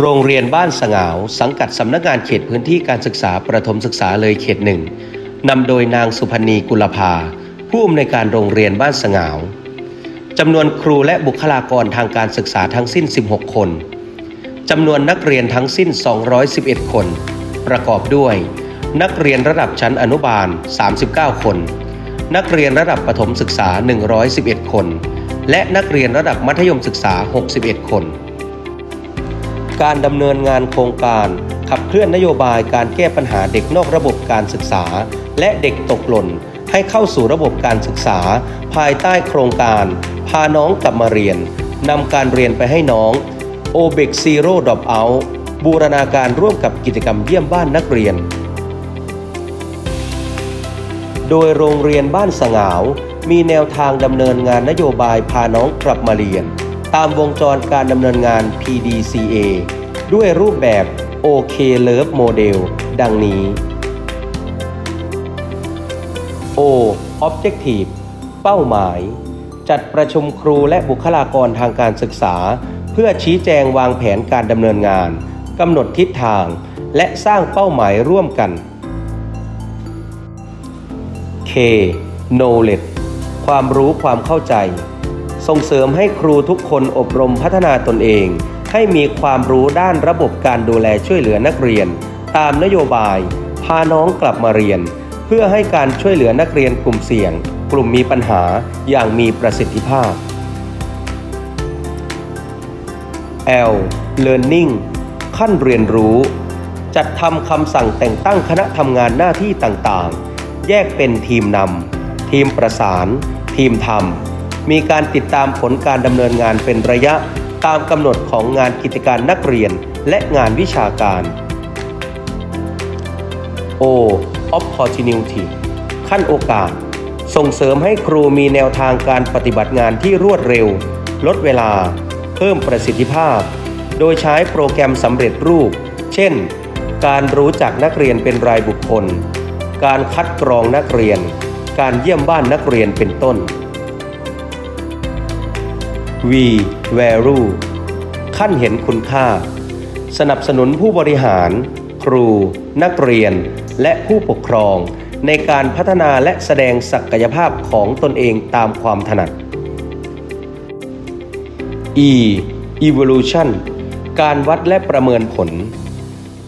โรงเรียนบ้านสงาว สังกัดสำนักงานเขตพื้นที่การศึกษาประถมศึกษาเลยเขตหนึ่งนำโดยนางสุพันีกุลภา ผู้อำนวยการโรงเรียนบ้านสงาวจำนวนครูและบุคลากรทางการศึกษาทั้งสิ้น 16 คนจำนวนนักเรียนทั้งสิ้น 211 คน ประกอบด้วย นักเรียนระดับชั้นอนุบาล 39 คน นักเรียนระดับประถมศึกษา 111 คน และนักเรียนระดับมัธยมศึกษา 61 คน การดำเนินงานโครงการ ขับเคลื่อนนโยบายการแก้ปัญหาเด็กนอกระบบการศึกษา และเด็กตกหล่น ให้เข้าสู่ระบบการศึกษา ภายใต้โครงการ พาน้องกลับมาเรียนนำการเรียนไปให้น้อง o b e c Zero Drop Out บูรณาการร่วมกับกิจกรรมเยี่ยมบ้านนักเรียน โดยโรงเรียนบ้านสงาว มีแนวทางดำเนินงานนโยบายพาน้องกลับมาเรียน ตามวงจรการดำเนินงาน PDCA ด้วยรูปแบบ OK Love Model ดังนี้ O Objective เป้าหมาย จัดประชุมครูและบุคลากรทางการศึกษา เพื่อชี้แจงวางแผนการดำเนินงานกำหนดทิศทาง และสร้างเป้าหมายร่วมกัน K knowledge ความรู้ความเข้าใจ ส่งเสริมให้ครูทุกคนอบรมพัฒนาตนเอง ให้มีความรู้ด้านระบบการดูแลช่วยเหลือนักเรียน ตามนโยบาย พาน้องกลับมาเรียน เพื่อให้การช่วยเหลือนักเรียนกลุ่มเสี่ยง กลุ่มมีปัญหาอย่างมีประสิทธิภาพ L learning ขั้นเรียนรู้ จัดทำคำสั่งแต่งตั้งคณะทำงานหน้าที่ต่างๆ แยกเป็นทีมนำทีมประสาน ทีมทำ มีการติดตามผลการดำเนินงานเป็นระยะ ตามกำหนดของงานกิจการนักเรียนและงานวิชาการ O opportunity ขั้นโอกาส ส่งเสริมให้ครูมีแนวทางการปฏิบัติงานที่รวดเร็ว ลดเวลา เพิ่มประสิทธิภาพ โดยใช้โปรแกรมสำเร็จรูป เช่น การรู้จักนักเรียนเป็นรายบุคคล การคัดกรองนักเรียน การเยี่ยมบ้านนักเรียนเป็นต้น V value ขั้นเห็นคุณค่า สนับสนุนผู้บริหาร ครู นักเรียน และผู้ปกครอง ในการพัฒนาและแสดงศักยภาพของตนเองตามความถนัด E evolution การวัดและประเมินผล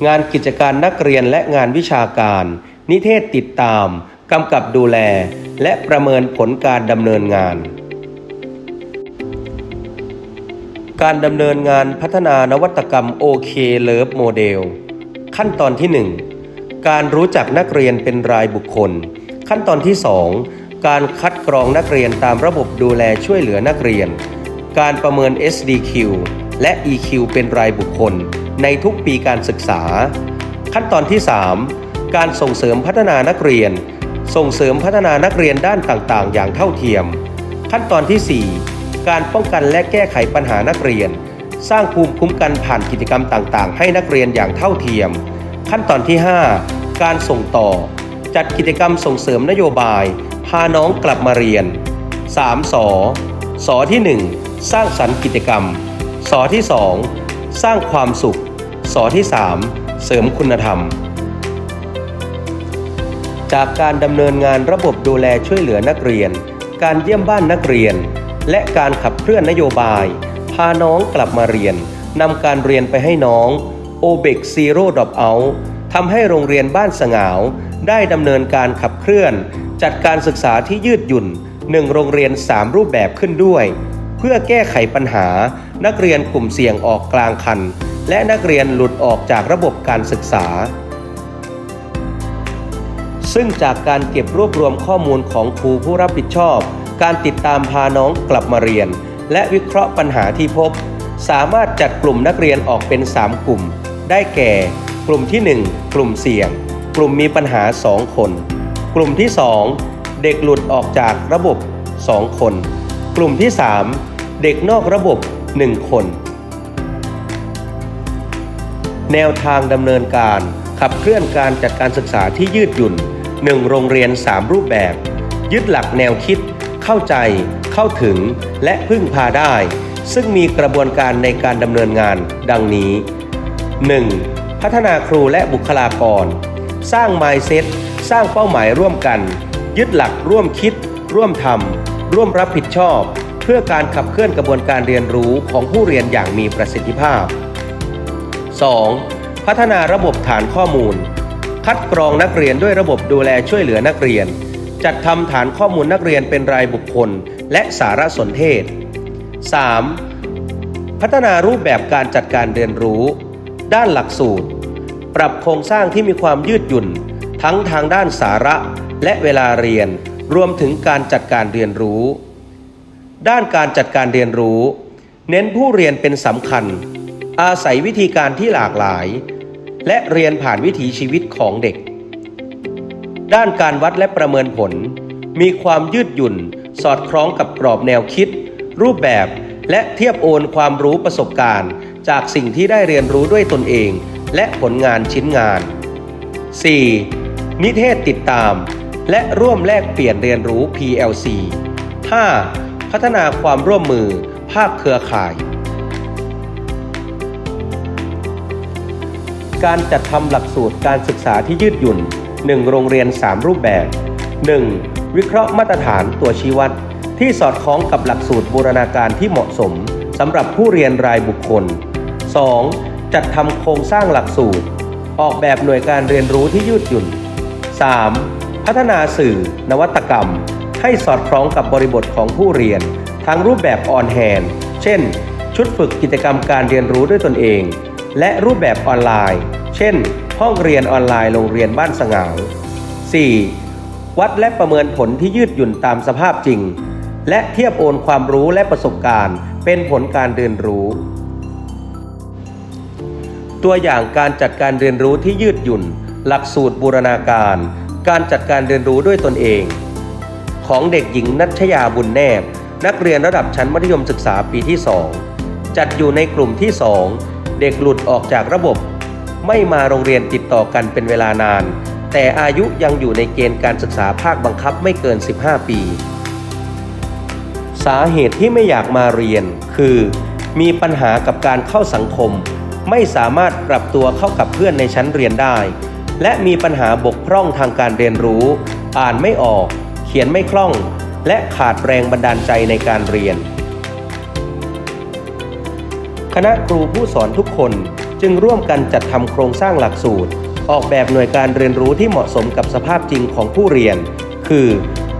งานกิจการนักเรียนและงานวิชาการ นิเทศติดตาม กำกับดูแล และประเมินผลการดำเนินงาน การดำเนินงานพัฒนานวัตกรรม OK Love Model ขั้นตอนที่ 1 การรู้จักนักเรียนเป็นรายบุคคล ขั้นตอนที่ 2 การคัดกรองนักเรียนตามระบบดูแลช่วยเหลือนักเรียน การประเมิน SDQ และ EQ เป็นรายบุคคล ในทุกปีการศึกษา ขั้นตอนที่ 3 การส่งเสริมพัฒนานักเรียน ส่งเสริมพัฒนานักเรียนด้านต่างๆ อย่างเท่าเทียม ขั้นตอนที่ 4 การป้องกันและแก้ไขปัญหานักเรียน สร้างภูมิคุ้มกันผ่านกิจกรรมต่างๆ ให้นักเรียนอย่างเท่าเทียม ขั้นตอนที่ 5 การส่งต่อ จัดกิจกรรมส่งเสริมนโยบาย พาน้องกลับมาเรียน 3 สอสอที่ 1 สร้างสรรค์กิจกรรม สอที่ 2 สร้างความสุข สอที่ 3 เสริมคุณธรรม จากการดำเนินงานระบบดูแลช่วยเหลือนักเรียน การเยี่ยมบ้านนักเรียน และการขับเคลื่อนนโยบาย พาน้องกลับมาเรียนนำการเรียนไปให้น้อง o b e c Zero Drop Out ทำให้โรงเรียนบ้านสงาว ได้ดำเนินการขับเคลื่อน จัดการศึกษาที่ยืดหยุ่นหนึ่งโรงเรียน 3 รูปแบบขึ้นด้วย เพื่อแก้ไขปัญหา นักเรียนกลุ่มเสี่ยงออกกลางคัน และนักเรียนหลุดออกจากระบบการศึกษา ซึ่งจากการเก็บรวบรวมข้อมูลของครูผู้รับผิดชอบ การติดตามพาน้องกลับมาเรียน และวิเคราะห์ปัญหาที่พบ สามารถจัดกลุ่มนักเรียนออกเป็น 3 กลุ่ม ได้แก่ กลุ่มที่ 1 กลุ่มเสี่ยง กลุ่มมีปัญหา 2 คน กลุ่มที่ 2 เด็กหลุดออกจากระบบ 2 คน กลุ่มที่ 3 เด็กนอกระบบ 1 คน แนวทางดำเนินการขับเคลื่อนการจัดการศึกษาที่ยืดหยุ่น 1 โรงเรียน 3 รูปแบบ ยึดหลักแนวคิด เข้าใจ เข้าถึง และพึ่งพาได้ ซึ่งมีกระบวนการในการดำเนินงานดังนี้ 1. พัฒนาครูและบุคลากร สร้าง mindset สร้างเป้าหมายร่วมกัน ยึดหลักร่วมคิด ร่วมทำร่วมรับผิดชอบ เพื่อการขับเคลื่อนกระบวนการเรียนรู้ของผู้เรียนอย่างมีประสิทธิภาพ 2. พัฒนาระบบฐานข้อมูล คัดกรองนักเรียนด้วยระบบดูแลช่วยเหลือนักเรียน จัดทำฐานข้อมูลนักเรียนเป็นรายบุคคล และสารสนเทศ 3. พัฒนารูปแบบการจัดการเรียนรู้ ด้านหลักสูตร ปรับโครงสร้างที่มีความยืดหยุ่น ทั้งทางด้านสาระและเวลาเรียน รวมถึงการจัดการเรียนรู้ ด้านการจัดการเรียนรู้ เน้นผู้เรียนเป็นสำคัญ อาศัยวิธีการที่หลากหลาย และเรียนผ่านวิถีชีวิตของเด็ก ด้านการวัดและประเมินผล มีความยืดหยุ่น สอดคล้องกับกรอบแนวคิด รูปแบบ และเทียบโอนความรู้ประสบการณ์ จากสิ่งที่ได้เรียนรู้ด้วยตนเอง และผลงานชิ้นงาน 4. นิเทศติดตาม และร่วมแลกเปลี่ยนเรียนรู้ PLC 5. พัฒนาความร่วมมือ ภาคเครือข่าย การจัดทำหลักสูตรการศึกษาที่ยืดหยุ่น 1 โรงเรียน 3 รูปแบบ 1. วิเคราะห์มาตรฐานตัวชี้วัด ที่สอดคล้องกับหลักสูตรบูรณาการที่เหมาะสมสำหรับผู้เรียนรายบุคคล 2. จัดทำโครงสร้างหลักสูตร ออกแบบหน่วยการเรียนรู้ที่ยืดหยุ่น 3. พัฒนาสื่อ นวัตกรรม ให้สอดคล้องกับบริบทของผู้เรียน ทั้งรูปแบบออนแฮนเช่น ชุดฝึกกิจกรรมการเรียนรู้ด้วยตนเอง และรูปแบบออนไลน์ เช่น ห้องเรียนออนไลน์โรงเรียนบ้านสงาว 4. วัดและประเมินผลที่ยืดหยุ่นตามสภาพจริง และเทียบโอนความรู้และประสบการณ์ เป็นผลการเรียนรู้ ตัวอย่างการจัดการเรียนรู้ที่ยืดหยุ่น หลักสูตรบูรณาการ การจัดการเรียนรู้ด้วยตนเอง ของเด็กหญิงนัชยาบุญแนบ นักเรียนระดับชั้นมัธยมศึกษาปีที่ 2 จัดอยู่ในกลุ่มที่ 2 เด็กหลุดออกจากระบบ ไม่มาโรงเรียนติดต่อกันเป็นเวลานาน แต่อายุยังอยู่ในเกณฑ์การศึกษาภาคบังคับไม่เกิน 15 ปี สาเหตุที่ไม่อยากมาเรียน คือ มีปัญหากับการเข้าสังคม ไม่สามารถปรับตัวเข้ากับเพื่อนในชั้นเรียนได้ และมีปัญหาบกพร่องทางการเรียนรู้ อ่านไม่ออก เขียนไม่คล่อง และขาดแรงบันดาลใจในการเรียนคณะครูผู้สอนทุกคน จึงร่วมกันจัดทำโครงสร้างหลักสูตร ออกแบบหน่วยการเรียนรู้ที่เหมาะสมกับสภาพจริงของผู้เรียน คือ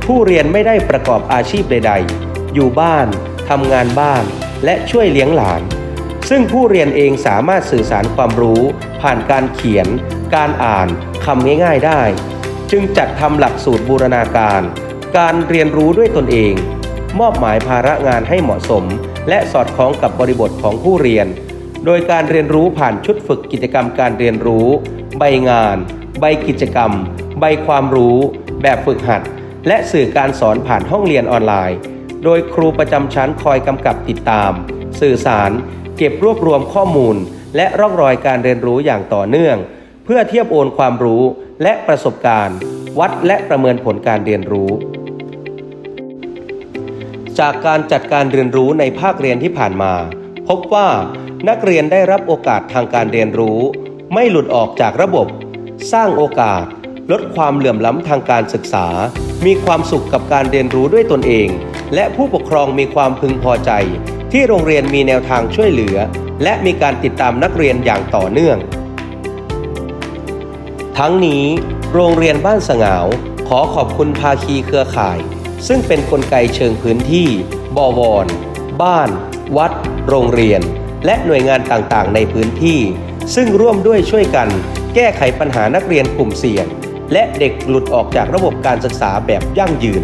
ผู้เรียนไม่ได้ประกอบอาชีพใด ๆ อยู่บ้านทำงานบ้าน และช่วยเลี้ยงหลาน ซึ่งผู้เรียนเองสามารถสื่อสารความรู้ ผ่านการเขียน การอ่านคำง่ายๆได้ จึงจัดทำหลักสูตรบูรณาการ การเรียนรู้ด้วยตนเอง มอบหมายภาระงานให้เหมาะสม และสอดคล้องกับบริบทของผู้เรียน โดยการเรียนรู้ผ่านชุดฝึกกิจกรรมการเรียนรู้ ใบงาน ใบกิจกรรม ใบความรู้ แบบฝึกหัด และสื่อการสอนผ่านห้องเรียนออนไลน์ โดยครูประจำชั้นคอยกำกับติดตาม สื่อสาร เก็บรวบรวมข้อมูล และร่องรอยการเรียนรู้อย่างต่อเนื่อง เพื่อเทียบโอนความรู้และประสบการณ์ วัดและประเมินผลการเรียนรู้จากการจัดการเรียนรู้ในภาคเรียนที่ผ่านมา พบว่า นักเรียนได้รับโอกาสทางการเรียนรู้ ไม่หลุดออกจากระบบ สร้างโอกาส ลดความเหลื่อมล้ำทางการศึกษา มีความสุขกับการเรียนรู้ด้วยตนเอง และผู้ปกครองมีความพึงพอใจ ที่โรงเรียนมีแนวทางช่วยเหลือ และมีการติดตามนักเรียนอย่างต่อเนื่อง ทั้งนี้ โรงเรียนบ้านสงาว ขอขอบคุณภาคีเครือข่าย ซึ่งเป็นนกลไกเชิงพื้นที่บวร บ้าน วัด โรงเรียน และหน่วยงานต่างๆ ในพื้นที่ ซึ่งร่วมด้วยช่วยกันแก้ไขปัญหานักเรียนกลุ่มเสี่ยง และเด็กหลุดออกจากระบบการศึกษาแบบยั่งยืน